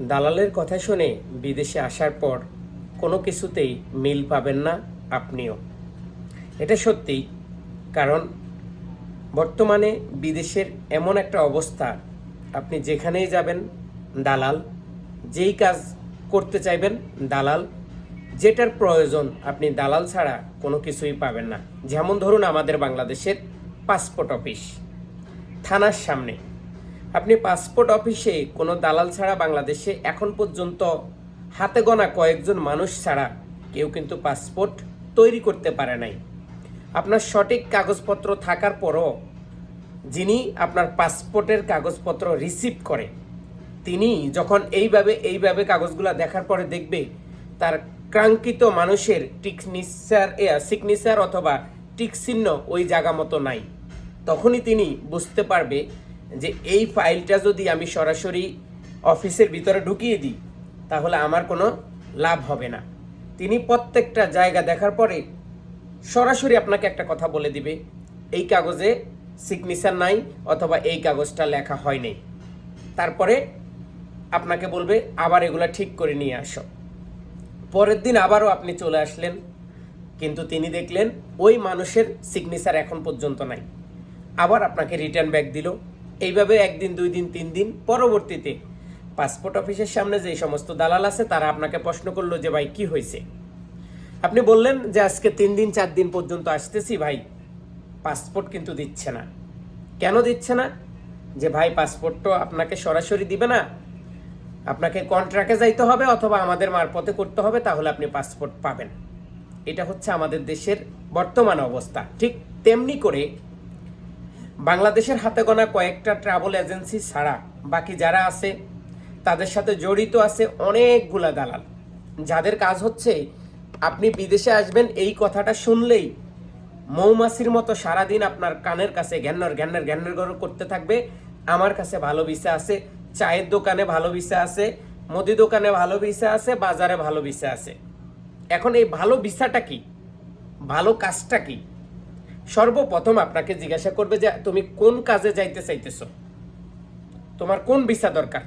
দালালের কথা শুনে বিদেশে আসার পর কোনো কিছুতেই মিল পাবেন না আপনিও। এটা সত্যি, কারণ বর্তমানে বিদেশের এমন একটা অবস্থা, আপনি যেখানেই যাবেন, দালাল, যেই কাজ করতে চাইবেন, দালাল, যেটার প্রয়োজন আপনি দালাল ছাড়া কোনো কিছুই পাবেন না। যেমন ধরুন আমাদের বাংলাদেশের পাসপোর্ট অফিস থানার সামনে। আপনি পাসপোর্ট অফিসে কোনো দালাল ছাড়া বাংলাদেশে এখন পর্যন্ত হাতে গোনা কয়েকজন মানুষ ছাড়া কেউ কিন্তু পাসপোর্ট তৈরি করতে পারে নাই। আপনার সঠিক কাগজপত্র থাকার পরও যিনি আপনার পাসপোর্টের কাগজপত্র রিসিভ করে, তিনি যখন এইভাবে এইভাবে কাগজগুলো দেখার পরে দেখবে, তার কাঙ্ক্ষিত মানুষের টিকনিচার সিগনেচার অথবা টিক চিহ্ন ওই জায়গা মতো নাই। তখনই তিনি বুঝতে পারবে যে এই ফাইলটা যদি আমি সরাসরি অফিসের ভিতরে ঢুকিয়ে দিই, তাহলে আমার কোনো লাভ হবে না। তিনি প্রত্যেকটা জায়গা দেখার পরে সরাসরি আপনাকে একটা কথা বলে দিবে, এই কাগজে সিগনেচার নাই অথবা এই কাগজটা লেখা হয়নি তারপরে আপনাকে বলবে, আবার এগুলা ঠিক করে নিয়ে আসো। পরের দিন আবারও আপনি চলে আসলেন, কিন্তু তিনি দেখলেন ওই মানুষের সিগনেচার এখন পর্যন্ত নাই। আবার আপনাকে রিটার্ন ব্যাক দিল। এইভাবে একদিন, দুই দিন, তিন দিন পরবর্তীতে পাসপোর্ট অফিসের সামনে যে সমস্ত দালাল আছে, তারা আপনাকে প্রশ্ন করল যে, ভাই, কি হয়েছে? আপনি বললেন যে, আজকে তিন দিন, চার দিন পর্যন্ত আসতেছি, ভাই। পাসপোর্ট কিন্তু দিচ্ছে না। কেন দিচ্ছে না? যে, ভাই পাসপোর্ট তো আপনাকে সরাসরি দিবে না। আপনাকে কন্ট্রাক্টে যাইতে হবে অথবা আমাদের মারপথে করতে হবে, তাহলে আপনি পাসপোর্ট পাবেন। এটা হচ্ছে আমাদের দেশের বর্তমান অবস্থা। ঠিক তেমনি করে বাংলাদেশের হাতে গোনা কয়েকটা ট্রাভেল এজেন্সি ছাড়া বাকি যারা আছে, তাদের সাথে জড়িত আছে অনেকগুলা দালাল। যাদের কাজ হচ্ছে, আপনি বিদেশে আসবেন, এই কথাটা শুনলেই মৌমাছির মতো সারাদিন আপনার কানের কাছে ঘ্যান্নর ঘ্যান্নর ঘ্যান্নর ঘ্যান্নর করতে থাকবে। আমার কাছে ভালো ভিসা আছে, চায়ের দোকানে ভালো ভিসা আছে, মুদি দোকানে ভালো ভিসা আছে, বাজারে ভালো ভিসা আছে। এখন এই ভালো ভিসাটা কি? ভালো কাজটা কি? সর্বপ্রথম আপনাকে জিজ্ঞাসা করবে যে তুমি কোন কাজে যাইতে চাইতেছ? তোমার কোন ভিসা দরকার?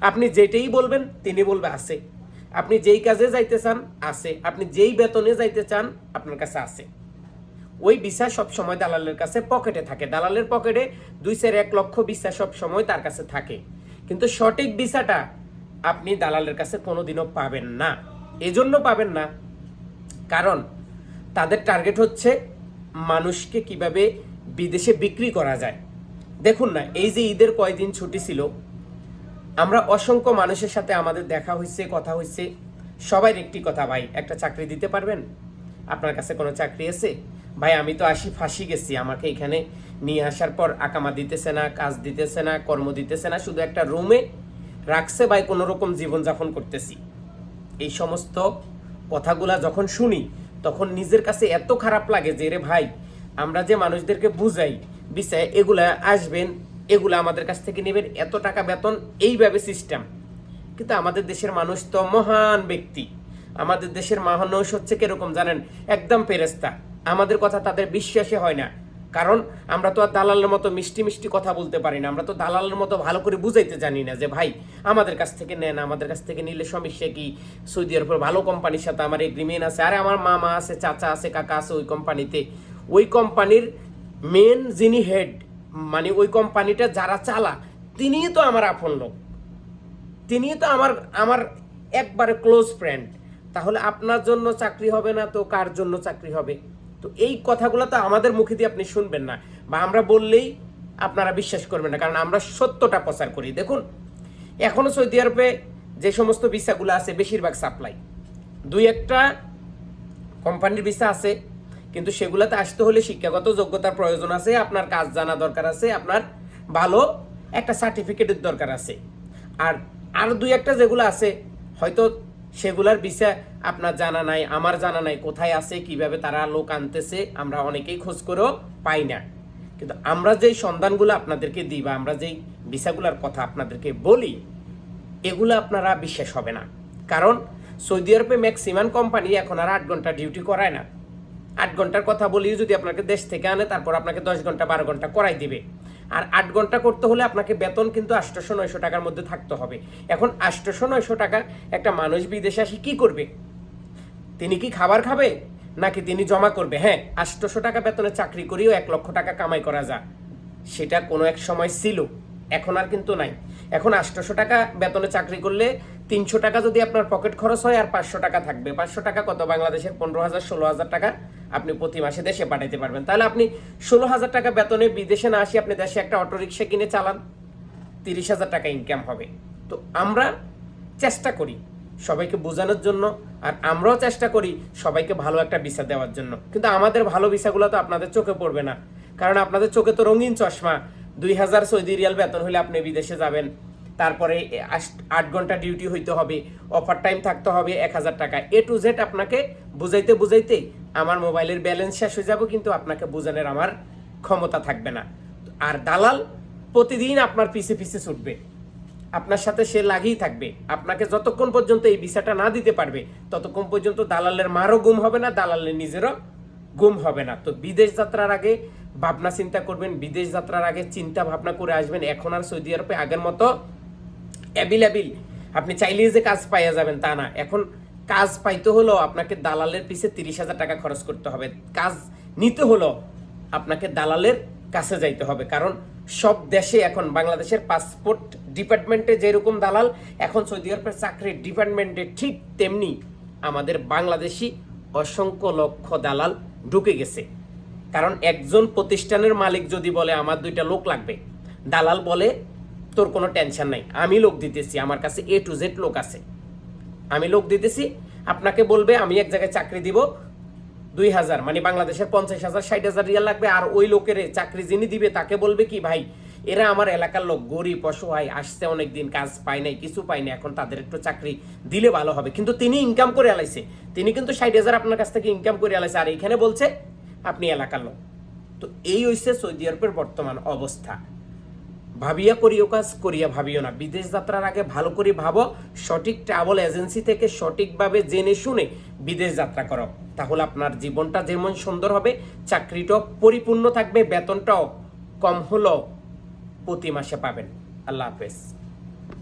আপনি যেটাই বলবেন, তিনি বলবে আছে। আপনি যেই কাজে যাইতে চান, আছে। আপনি যেই বেতনে যাইতে চান, আপনার কাছে আছে। ওই ভিসা সব সময় দালালের কাছে পকেটে থাকে। দালালের পকেটে দুই চার এক লক্ষ ভিসা সব সময় তার কাছে থাকে। কিন্তু সঠিক ভিসাটা আপনি দালালের কাছে কোনোদিনও পাবেন না। এজন্য পাবেন না। কারণ তাদের টার্গেট হচ্ছে মানুষকে কীভাবে বিদেশে বিক্রি করা যায়। দেখুন না, এই যে ঈদের কয়দিন ছুটি ছিল, আমরা অসংখ্য মানুষের সাথে আমাদের দেখা হয়েছে কথা হয়েছে সবাই একটি কথা, ভাই, একটা চাকরি দিতে পারবেন? আপনার কাছে কোনো চাকরি আছে? ভাই, আমি তো আসি, ফাঁসি গেছি। আমাকে এখানে নিয়ে আসার পর আকামা দিতেছে না, কাজ দিতেছে না, কর্ম দিতেছে না, শুধু একটা রুমে রাখছে ভাই কোনো রকম জীবনযাপন করতেছি। এই সমস্ত কথাগুলা যখন শুনি তখন নিজের কাছে এত খারাপ লাগে যে, রে ভাই, আমরা যে মানুষদেরকে বুঝাই বিষয় এগুলা আসবেন, এগুলো আমাদের কাছ থেকে নেবেন, এত টাকা বেতন, এইভাবে সিস্টেম কিন্তু আমাদের দেশের মানুষ তো মহান ব্যক্তি। আমাদের দেশের মানুষ হচ্ছে কীরকম জানেন? একদম পেরেস্তা আমাদের কথা তাদের বিশ্বাসে হয় না। কারণ আমরা তো আর দালালের মতো মিষ্টি মিষ্টি কথা বলতে পারি না, আমরা তো দালালের মতো ভালো করে বুঝাইতে জানি না যে, ভাই, আমাদের কাছ থেকে নেন, আমাদের কাছ থেকে নিলে সমস্যা কি? সৌদি আরবের ভালো কোম্পানির সাথে আমার এগ্রিমেন্ট আছে। আরে, আমার মামা আছে, চাচা আছে, কাকা আছে ওই কোম্পানিতে ওই কোম্পানির মেন যিনি হেড মানে ওই কোম্পানিটা যারা চালা, তিনিই তো আমার আপন লোক। তিনি তো আমার আমার একবারে ক্লোজ ফ্রেন্ড তাহলে আপনার জন্য চাকরি হবে না, তো কার জন্য চাকরি হবে? তো এই কথাগুলো তো আমাদের মুখে দিয়ে আপনি শুনবেন না, বা আমরা বললেই আপনারা বিশ্বাস করবেন না, কারণ আমরা সত্যটা প্রচার করি। দেখুন, এখনও সৌদি আরবে যে সমস্ত ভিসাগুলো আছে, বেশিরভাগ সাপ্লাই দুই একটা কোম্পানির ভিসা আছে, কিন্তু সেগুলোতে আসতে হলে শিক্ষাগত যোগ্যতার প্রয়োজন আছে, আপনার কাজ জানা দরকার আছে, আপনার ভালো একটা সার্টিফিকেটের দরকার আছে। আর আর দুই একটা যেগুলো আছে, হয়তো সেগুলার বিষয় আপনার জানা নাই, আমার জানা নাই, কোথায় আছে, কীভাবে তারা লোক আনতেছে, আমরা অনেকেই খোঁজ করেও পাই না। কিন্তু আমরা যেই সন্ধানগুলো আপনাদেরকে দিই বা আমরা যেই ভিসাগুলোর কথা আপনাদেরকে বলি, এগুলো আপনারা বিশ্বাস হবে না। কারণ সৌদি আরবে ম্যাক্সিমাম কোম্পানি এখন আর আট ঘণ্টা ডিউটি করায় না। আট ঘণ্টার কথা বলি যদি আপনাকে দেশ থেকে আনে, তারপর আপনাকে দশ ঘণ্টা, বারো ঘণ্টা করাই দিবে। আর আট ঘণ্টা করতে হলে আপনাকে বেতন কিন্তু আটশোশো নয়শো টাকার মধ্যে থাকতে হবে। এখন আটশোশো নয়শো টাকা একটা মানুষ বিদেশে আসি কি করবে? তিনি কি খাবার খাবে? নাকি তিনি জমা করবে? হ্যাঁ আটশোশো টাকা বেতনে চাকরি করেও এক লক্ষ টাকা কামাই করা যায়। সেটা কোনো এক সময় ছিল, এখন আর কিন্তু নাই। এখন আটশোশো টাকা বেতনে চাকরি করলে তিনশো টাকা যদি আপনার পকেট খরচ হয় আর পাঁচশো টাকা থাকবে। পাঁচশো টাকা কত? বাংলাদেশের পনেরো হাজার, ষোলো হাজার টাকা আপনি প্রতি মাসে দেশে পাঠাতে পারবেন। তাহলে আপনি ষোলো হাজার টাকা বেতনে বিদেশে না আসি আপনি দেশে একটা অটোরিকশা কিনে চালান, তিরিশ হাজার টাকা ইনকাম হবে। তো আমরা চেষ্টা করি সবাইকে বোঝানোর জন্য, আর আমরাও চেষ্টা করি সবাইকে ভালো একটা ভিসা দেওয়ার জন্য। কিন্তু আমাদের ভালো ভিসাগুলো তো আপনাদের চোখে পড়বে না। কারণ আপনাদের চোখে তো রঙিন চশমা, দুই হাজার সৌদি রিয়াল বেতন হলে আপনি বিদেশে যাবেন। তারপরে আট ঘণ্টা ডিউটি হইতে হবে অফার টাইম থাকতে হবে এক হাজার টাকা। এ টু জেড আপনাকে বুঝাইতে বুঝাইতে আমার মোবাইলের ব্যালেন্স শেষ হয়ে যাব, কিন্তু আপনাকে বোঝানোর আমার ক্ষমতা থাকবে না। আর দালাল প্রতিদিন আপনার পিছে পিছে ছুটবে। আপনার সাথে সে লাগেই থাকবে। আপনাকে যতক্ষণ পর্যন্ত এই ভিসাটা না দিতে পারবে, ততক্ষণ পর্যন্ত দালালের মারও গুম হবে না, দালালের নিজেরও গুম হবে না। তো বিদেশ যাত্রার আগে ভাবনা চিন্তা করবেন, বিদেশ যাত্রার আগে চিন্তা ভাবনা করে আসবেন, এখন আর সৌদি আরবে আগের মতো অ্যাভেলেবেল আপনি চাইলেই যে কাজ পাইয়া যাবেন তা না। এখন কাজ পাইতে হলো আপনাকে দালালের পিছে তিরিশ হাজার টাকা খরচ করতে হবে। কাজ নিতে হলো আপনাকে দালালের কাছে যাইতে হবে। কারণ সব দেশে এখন বাংলাদেশের পাসপোর্ট ডিপার্টমেন্টে যেরকম দালাল, এখন সৌদি আরবের চাকরির ডিপার্টমেন্টে ঠিক তেমনি আমাদের বাংলাদেশি অসংখ্য লক্ষ দালাল ঢুকে গেছে। কারণ একজন প্রতিষ্ঠানের মালিক যদি বলে, আমার দুইটা লোক লাগবে। দালাল বলে তোর কোনো টেনশন নাই। আমি লোক দিতেছি, আমার কাছে এ টু জেড লোক আছে। আমি লোক দিতেছি, আপনাকে বলবে আমি এক জায়গায় চাকরি দিব, দুই হাজার মানে বাংলাদেশের পঞ্চাশ হাজার, ষাট হাজার রিয়াল লাগবে, আর ওই লোকের চাকরি যিনি দিবে তাকে বলবে কি, ভাই, এরা আমার এলাকার লোক, গরিব, অসহায়, আসছে অনেকদিন, কাজ পায় নাই, কিছু পায় না এখন তাদের একটু চাকরি দিলে ভালো হবে। কিন্তু তিনি ইনকাম করে আলাইছে। তিনি কিন্তু ষাট হাজার আপনার কাছ থেকে ইনকাম করে আলাইছে, আর এখানে বলছে, আপনি এলাকার লোক। তো এই হইছে সৌদি আরবের বর্তমান অবস্থা। ভাবিয়া করিও কাজ, করিয়া ভাবিও না। বিদেশ যাত্রার আগে ভালো করে ভাবো, সঠিক ট্রাভেল এজেন্সি থেকে সঠিকভাবে জেনে শুনে বিদেশ যাত্রা করো। তাহলে আপনার জীবনটা যেমন সুন্দর হবে, চাকরিটাও পরিপূর্ণ থাকবে, বেতনটাও কম হলেও প্রতি মাসে পাবেন। আল্লাহ হাফেজ।